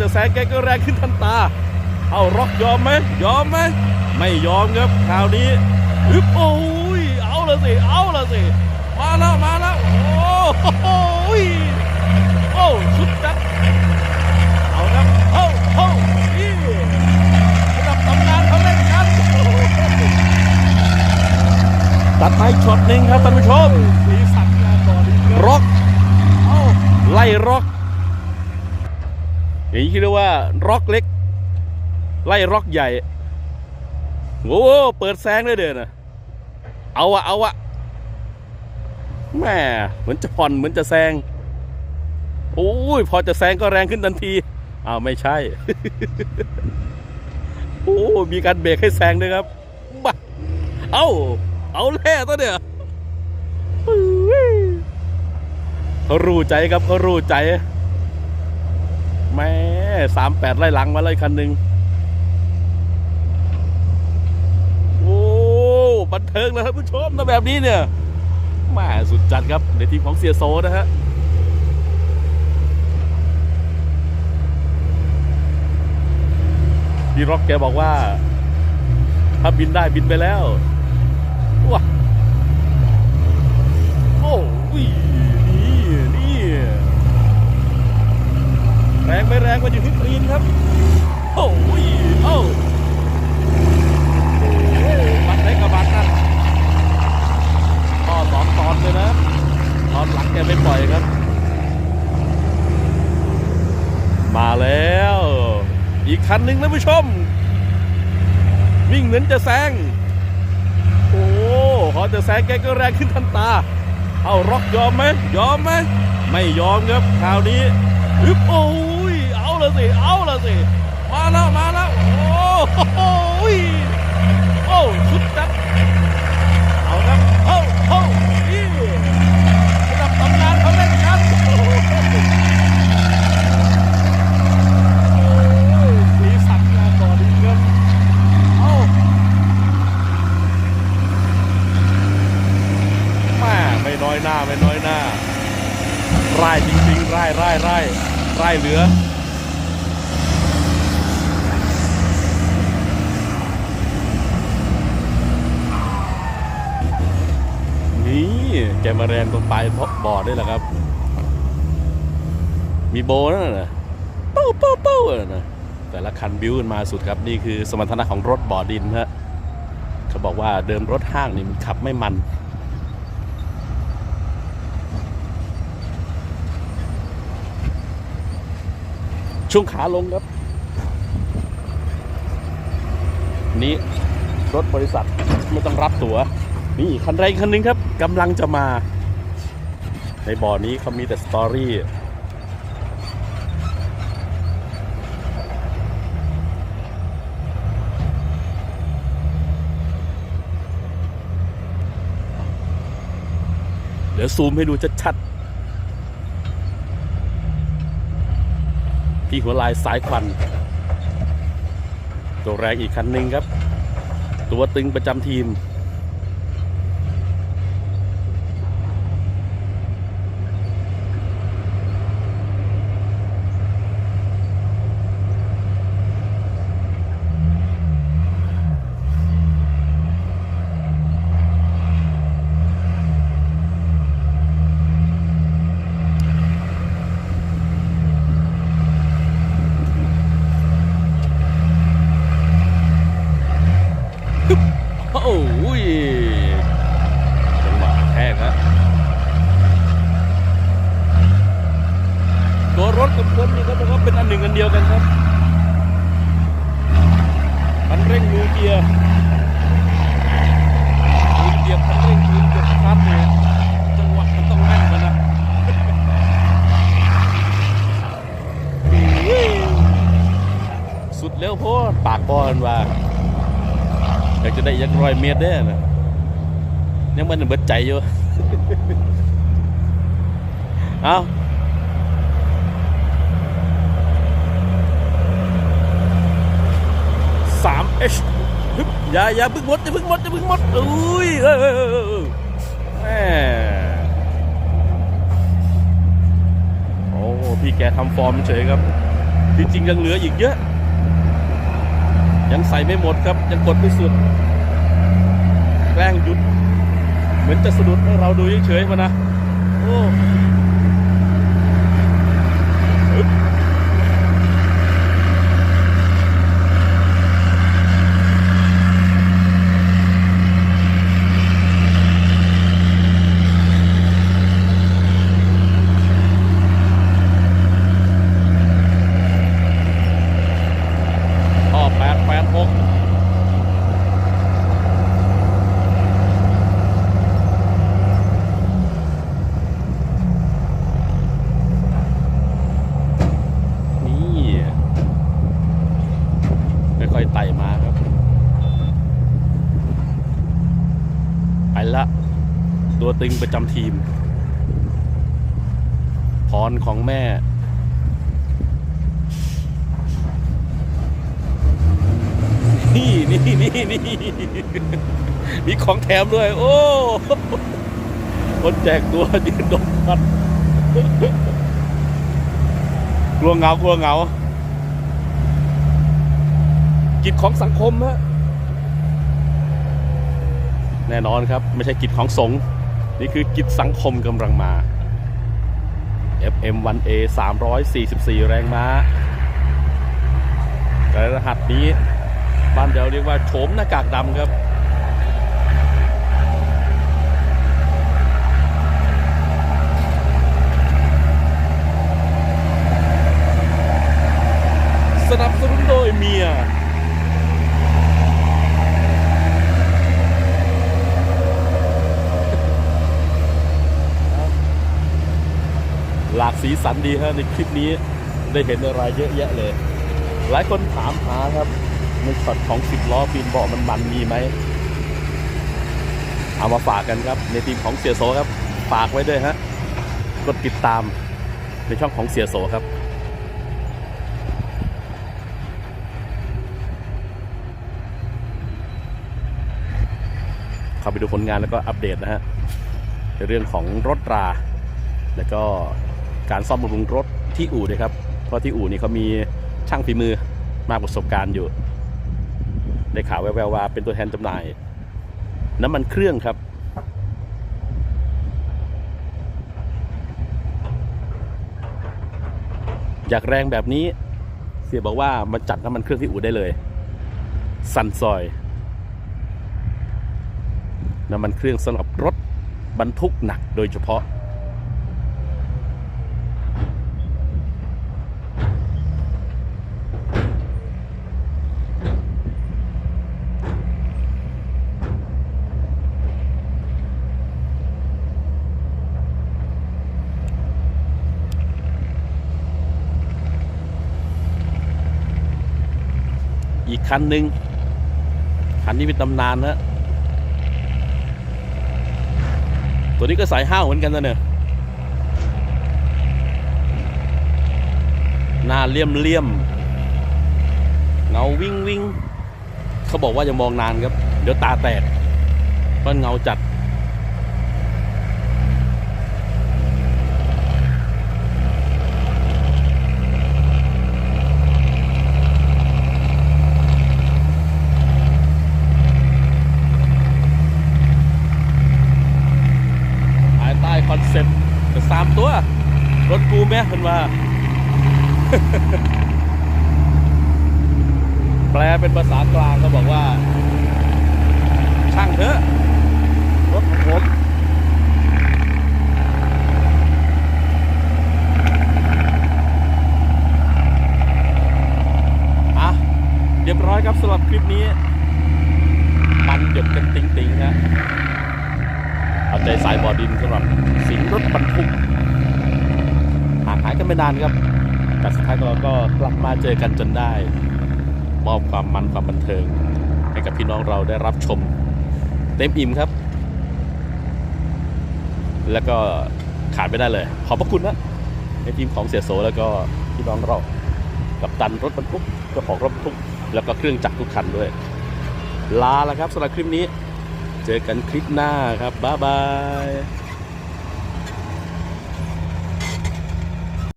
จะแซงแกก็แรงขึ้นทันตา เอาร็อกยอมไหมยอมไหมไม่ยอมครับคราวนี้อึบโอ้ยเอาละสิเอาละสิมาแล้วมาแล้วโอ้โหโอ้สุดจัดเอาครับเฮ้าเฮ้านี่ระดับตำนานเขาเล่นกันโอ้โหตัดไปช็อตหนึ่งครับท่านผู้ชมสีสันงานบ่อดีครับร็อกเอาไล่ร็อก อย่างนี้คิดว่าร็อกเล็ก ไล่ร็อกใหญ่โอ้โหเปิดแซงได้เดินอะเอาอะเอาอะแม่เหมือนจะผ่อนเหมือนจะแซงโอ้ยพอจะแซงก็แรงขึ้นทันทีอ้าวไม่ใช่ โอ้มีการเบรกให้แซงด้วยครับบ้าเอา เอาแล่ตัวเนี่ยเขารู้ใจครับเขารู้ใจ ม่สามแปดไล่หลังมาเลยคันหนึ่งโอ้บันเทิงเลยท่านผู้ชมนะแบบนี้เนี่ยม่สุดจัดครับในทีมของเสียโซนะฮะพี่ร็อกแกบอกว่า ถ้าบินได้บินไปแล้วว้าโอ้ยนี่นี่ แรงไม่แรงมันอยู่ที่กรีนครับ โอ้ยเอ้าบัตรเล็กกับบัตรนั่นก็สองตอนเลยนะตอนหลังแกไม่ปล่อยครับ มาแล้ว อีกคันหนึ่งนะผู้ชม วิ่งเหมือนจะแซง โอ้พอจะแซงแกก็แรงขึ้นทันตา เอาร็อกยอมไหมยอมไหมไม่ยอมครับคราวนี้อึบโอ้ ละสิ เอาละสิ มาแล้วมาแล้ว โอ้โหโอ้สุดจัดเอาครับเฮ้าเฮ้านี่ระดับตำนานเขาเล่นกันโอ้โหสีสันงานบ่อดีครับเอาแม่ไม่น้อยหน้า ไม่น้อยหน้าไร่จริงๆร่ายร่ายร่ายร่ายเหลือ นี่ แกมาแรงตรงปลายบ่อด้วยแหละครับ มีโบนั่นนะเป้าเป้าเป้านะแต่ละคันบิวกันมาสุดครับ นี่คือสมรรถนะของรถบ่อดินฮะเขาบอกว่าเดิมรถห้างนี่มันขับไม่มันช่วงขาลงครับ นี้รถบริษัทไม่ต้องรับตั๋ว นี่คันใดคันหนึ่งครับกำลังจะมา ในบ่อนี้เขามีแต่สตอรี่เดี๋ยวซูมให้ดูชัดๆพี่หัวลายสายควัน ตัวแรงอีกคันหนึ่งครับ ตัวตึงประจำทีม โอ้ยจังหวะแทกฮะตัวรถกับคนนี่ครับนะครับเป็นอันหนึ่งอันเดียวกันครับคันเร่งมือเกียร์มือเกียร์คันเร่งมือเกียร์สตาร์ทเนี่ยจังหวะมันต้องแม่นกันนะ สุดเร็วโพดปากบอลว่า อยาก จะได้ยักร้อยเมตรได้นะยังมันเบิดใจอยู่ เอาสามเอชอย่าอย่าเพึ่งหมดอย่าเพึ่งหมดอย่าเพึ่งหมดอุ้ยเออเออเออเออแหมโอ้พี่แกทำฟอร์มเฉยครับที่จริงยังเหลืออีกเยอะ ยังใส่ไม่หมดครับ ยังกดไม่สุด แกล้งหยุด เหมือนจะสะดุดให้เราดูเฉยๆมานะ โอ้บท่อแปดแปดหก นี่ค่อยๆไต่มาครับ ไปละ ตึงประจำทีม พรของแม่ นี่นี่นี่นี่มีของแถมด้วย โอ้คนแจกตัวยืนดมกันกลัวเหงากลัวเหงากิจของสังคมฮะแน่นอนครับ ไม่ใช่กิจของสงฆ์ นี่คือกิจสังคมกำลังมา FM1A 344 แรงม้าแต่รหัสนี้บ้านเราเรียกว่าโฉมหน้ากากดำครับ สนับสนุนโดยเมีย หลาก สีสันดีฮะในคลิปนี้ได้เห็นอะไรเยอะแยะเลย หลายคนถามหาครับ ในช็อตของสิบล้อปีนเบาะมันมันมีไหมเอามาฝากกันครับ ในทีมของเสียโสครับ ฝากไว้ด้วยฮะกดติดตามในช่องของเสียโสครับเข้าไปดูผลงานแล้วก็อัปเดตนะฮะในเรื่องของรถรา แล้วก็ การซ่อมบำรุงรถที่อู่ด้วยครับ เพราะที่อู่นี่เขามีช่างฝีมือมากประสบการณ์อยู่ ได้ข่าวแววๆว่าเป็นตัวแทนจำหน่าย น้ำมันเครื่องครับ อยากแรงแบบนี้เสียบอกว่ามาจัดน้ำมันเครื่องที่อู่ได้เลยซันซอย น้ำมันเครื่องสำหรับรถบรรทุกหนักโดยเฉพาะ คันหนึ่งคันนี้เป็นตำนานฮะตัวนี้ก็สายห้าวเหมือนกันนะเนี่ยหน้าเลี่ยมเลี่ยมเงาวิ่งวิ่งเขาบอกว่าอย่ามองนานครับ เดี๋ยวตาแตกเพราะเงาจัด ภายใต้คอนเซ็ปต์จะสามตัว รถกูแม่คนว่า แปลเป็นภาษากลางเขาบอกว่า ช่างเถอะ รถของผมอะเรียบร้อยครับสำหรับคลิปนี้ มันหยดกันติงๆนะเอาใจสายบอดินสำหรับสิงรถบรรทุกายกันไม่นานครับ แต่สุดท้ายเราก็กลับมาเจอกันจนได้ มอบความมันความบันเทิง ให้กับพี่น้องเราได้รับชม เต็มอิ่มครับ แล้วก็ขาดไม่ได้เลย ขอบพระคุณนะในทีมของเสียโสแล้วก็พี่น้องเรากับตันรถบรรทุกเจ้าของรถบรรทุก แล้วก็เครื่องจักรทุกคันด้วย ลาแล้วครับสำหรับคลิปนี้ เจอกันคลิปหน้าครับบ๊ายบาย